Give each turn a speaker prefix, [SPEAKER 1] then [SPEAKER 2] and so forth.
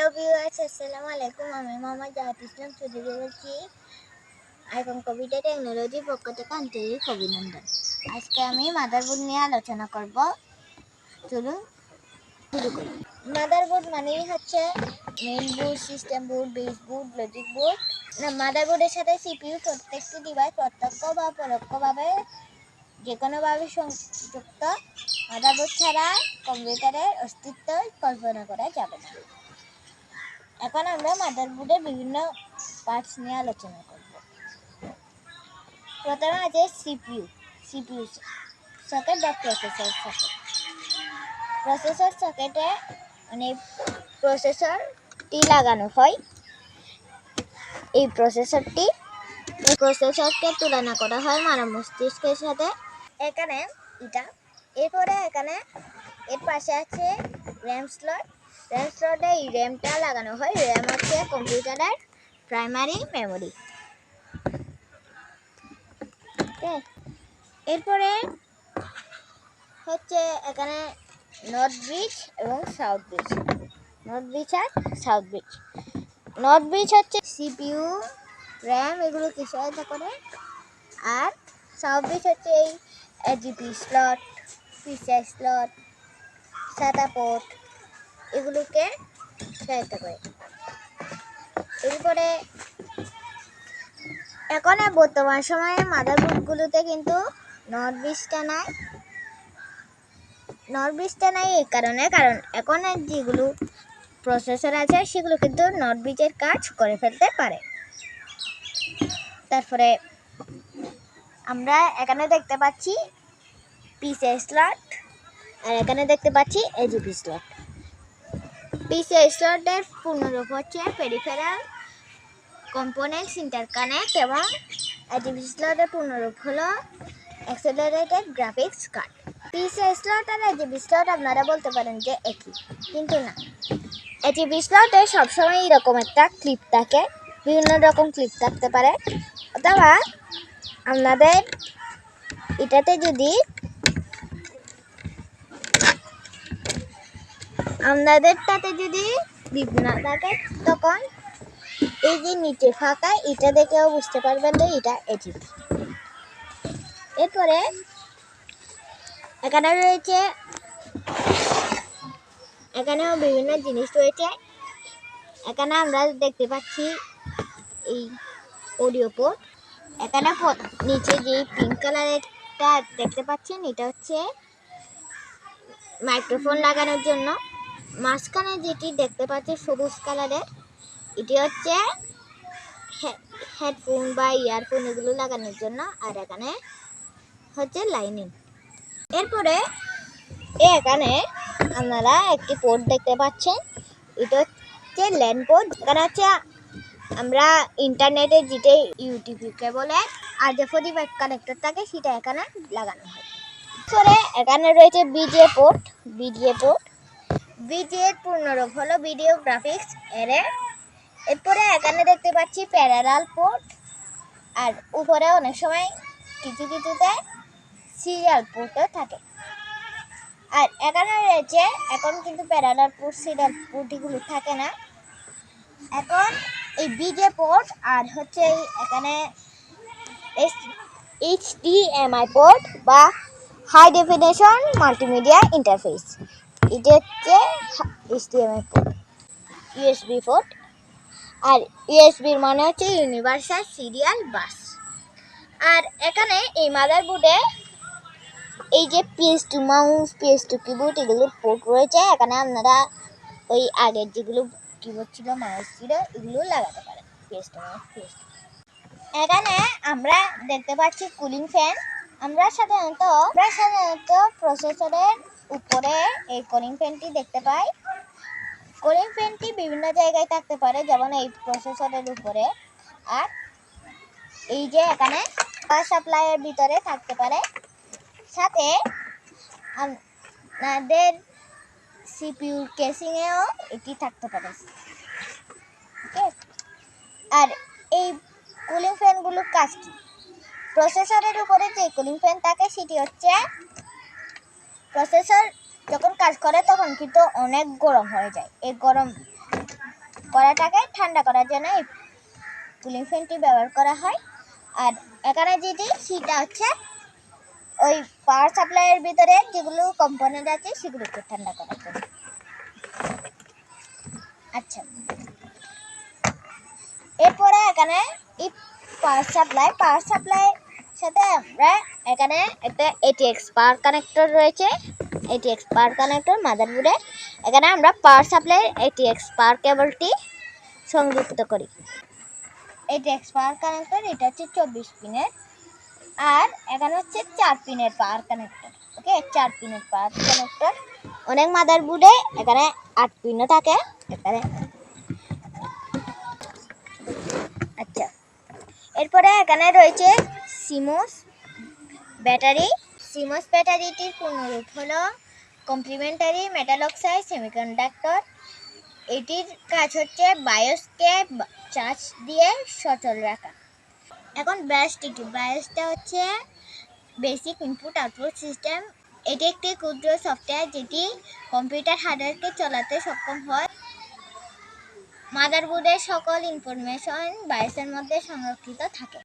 [SPEAKER 1] Hello viewers আসসালামু আলাইকুম আমি মোহাম্মদ জাহাদ ইসলাম। চৌধুরী বলছি আইকন কবিতা টেকনোলজির পক্ষ থেকে আন্তরিক অভিনন্দন। আজকে আমি মাদারবোর্ড নিয়ে আলোচনা করব। চলুন শুরু করি। মাদারবোর্ড মানেই হচ্ছে main board system board base board logic board মাদারবোর্ডের সাথে সিপিইউ প্রত্যেকটি ডিভাইস প্রত্যক্ষ বা পরোক্ষভাবে যে কোনোভাবে সংযুক্ত। মাদারবোর্ড ছাড়া কম্পিউটারের অস্তিত্ব কল্পনা করা যাবে না। এখন আমরা মাদারবোর্ডের বিভিন্ন পার্টস নিয়ে আলোচনা করব। প্রথমে আছে সিপিইউ সিপিইউ সকেট বা প্রসেসর সকেট প্রসেসর সকেটে মানে প্রসেসরটি লাগানো হয়। এই প্রসেসরটি এই প্রসেসরকে তুলনা করা হয় মানব মস্তিষ্কের সাথে। এখানে এটা, এরপরে এখানে এর পাশে আছে র্যাম স্লট স্লটে এই র্যামটা লাগানো হয়। র্যাম হচ্ছে কম্পিউটারের প্রাইমারি মেমোরি এরপরে হচ্ছে এখানে নর্থ ব্রিজ এবং সাউথ ব্রিজ নর্থ ব্রিজ আর সাউথ ব্রিজ নর্থ ব্রিজ হচ্ছে সিপিইউ র্যাম এগুলোকে সহায়তা করে? আর সাউথ ব্রিজ হচ্ছে এই এজিপি স্লট পিসিআই স্লট সাদা পোর্ট এগুলোকে সহায়তা করে এরপরে এখন বর্তমান সময়ে মাদারবোর্ডগুলোতে কিন্তু নর্থ নাই। নর্থ নাই এই কারণে, কারণ এখন যেগুলো প্রসেসর আছে, সেগুলো কিন্তু নর্থ ব্রিজের কাজ করে ফেলতে পারে। তারপরে আমরা এখানে দেখতে পাচ্ছি পিসিআই স্লট আর এখানে দেখতে পাচ্ছি এজিপি স্লট পিসিআই স্লটের পূর্ণরূপ হচ্ছে পেরিফেরাল কম্পোনেন্টস ইন্টারকানেক্ট এবং এজিপি স্লটের পূর্ণরূপ হলো accelerated graphics card PCI slot আর এজিপি স্লট আপনারা বলতে পারেন যে একই, কিন্তু না। এজিপি স্লটে সবসময় এরকম একটা ক্লিপ থাকে, বিভিন্ন রকম ক্লিপ থাকতে পারে। অথবা আপনাদের এটাতে যদি আপনাদেরটাতে যদি ক্লিপ না থাকে, তখন এই যে নিচে ফাঁকা, এটা দেখেও বুঝতে পারবেন যে এটা এটি। এরপরে এখানে রয়েছে, এখানেও বিভিন্ন জিনিস রয়েছে। এখানে আমরা দেখতে পাচ্ছি এই অডিও পোর্ট। এখানে নিচে যে পিঙ্ক কালারেরটা দেখতে পাচ্ছেন, এটা হচ্ছে মাইক্রোফোন লাগানোর জন্য। মাঝখানে যেটি দেখতে পাচ্ছি সবুজ কালারের, এটি হচ্ছে হেডফোন বা ইয়ারফোন এগুলো লাগানোর জন্য, আর এখানে হচ্ছে লাইনিং। এরপরে এখানে আপনারা একটি পোর্ট দেখতে পাচ্ছেন, এটা হচ্ছে ল্যান্ড পোর্ট। এখানে হচ্ছে আমরা ইন্টারনেটে যেটা ইউটিউবকে বলে আর যে ফাইভ কানেক্টর থাকে, সেটা এখানে লাগানো হয়। এখানে রয়েছে VGA port. VGA port VGA এর পূর্ণরূপ হলো ভিডিও গ্রাফিক্স এরে এরপরে এখানে দেখতে পাচ্ছি প্যারালাল পোর্ট আর উপরে অনেক সময় কিছু কিছুতে সিরিয়াল পোর্টও থাকে। আর এখানে রয়েছে, এখন কিন্তু প্যারালাল পোর্ট সিরিয়াল পোর্ট এগুলো থাকে না। এখন এই বিজে পোর্ট আর হচ্ছে এখানে এইচডিএমআই পোর্ট বা হাই ডেফিনেশন মাল্টিমিডিয়া ইন্টারফেস এটা হচ্ছে এইচডিএমআই পোর্ট ইউএসবি পোর্ট আর ইউএসবির মানে হচ্ছে ইউনিভার্সাল সিরিয়াল বাস আর এখানে এই মাদারবোর্ডে এই যে PS two mouse PS two keyboard এগুলোর পোর্ট রয়েছে। এখানে আপনারা ওই আগের যেগুলো কিবোর্ড ছিল মাউস ছিল এগুলো লাগাতে পারেন। PS two mouse PS two এখানে আমরা দেখতে পাচ্ছি কুলিং ফ্যান আমরা সাধারণত আমরা সাধারণত প্রসেসরের উপরে এই কুলিং ফ্যানটি দেখতে পাই। কুলিং ফ্যানটি বিভিন্ন জায়গায় থাকতে পারে, যেমন এই প্রসেসরের উপরে। আর এই যে এখানে পাওয়ার সাপ্লাইয়ের ভিতরে থাকতে পারে। সাথে আপনাদের সিপিইউ কেসিংয়েও এটি থাকতে পারে। আর এই কুলিং ফ্যানগুলোর কাজ কি? প্রসেসরের উপরে যে কুলিং ফ্যান থাকে, সেটি হচ্ছে প্রসেসর যখন কাজ করে, তখন কিন্তু অনেক গরম হয়ে যায়। এই গরম করাটাকে ঠান্ডা করার জন্য এই কুলিং ফ্যানটি ব্যবহার করা হয়। আর এখানে যেটি, সেটা হচ্ছে ওই পাওয়ার সাপ্লাইয়ের ভিতরে যেগুলো কম্পোনেন্ট আছে, সেগুলোকে ঠান্ডা করার জন্য। আচ্ছা। এরপরে এখানে এই পাওয়ার সাপ্লাই পাওয়ার সাপ্লাই সাথে আমরা এখানে একটা এটিএক্স পাওয়ার কানেক্টর রয়েছে। এটিএক্স পাওয়ার কানেক্টর মাদারবোর্ডে। এখানে আমরা পাওয়ার সাপ্লাই এটিএক্স পাওয়ার কেবলটি সংযুক্ত করি। এটিএক্স পাওয়ার কানেক্টর এটা হচ্ছে চব্বিশ পিনের। আর এখানে হচ্ছে চার পিনের পাওয়ার কানেক্টর ওকে চার পিনের পাওয়ার কানেক্টর অনেক মাদারবোর্ডে এখানে আট পিনও থাকে। এখানে আচ্ছা। এরপরে এখানে রয়েছে সিমোস ব্যাটারি, সিমোস ব্যাটারিটির পূর্ণরূপ হলো কমপ্লিমেন্টারি মেটাল অক্সাইড সেমিকন্ডাক্টর এটির কাজ হচ্ছে বায়োসকে চার্জ দিয়ে সচল রাখা। এখন ব্যাসটি কি ব্যাসটা হচ্ছে বেসিক ইনপুট আউটপুট সিস্টেম এটি একটি ক্ষুদ্র সফটওয়্যার যেটি কম্পিউটার হার্ডওয়্যারকে চালাতে সক্ষম হয়। মাদারবোর্ডের সকল ইনফরমেশন বায়োসের মধ্যে সংরক্ষিত থাকে।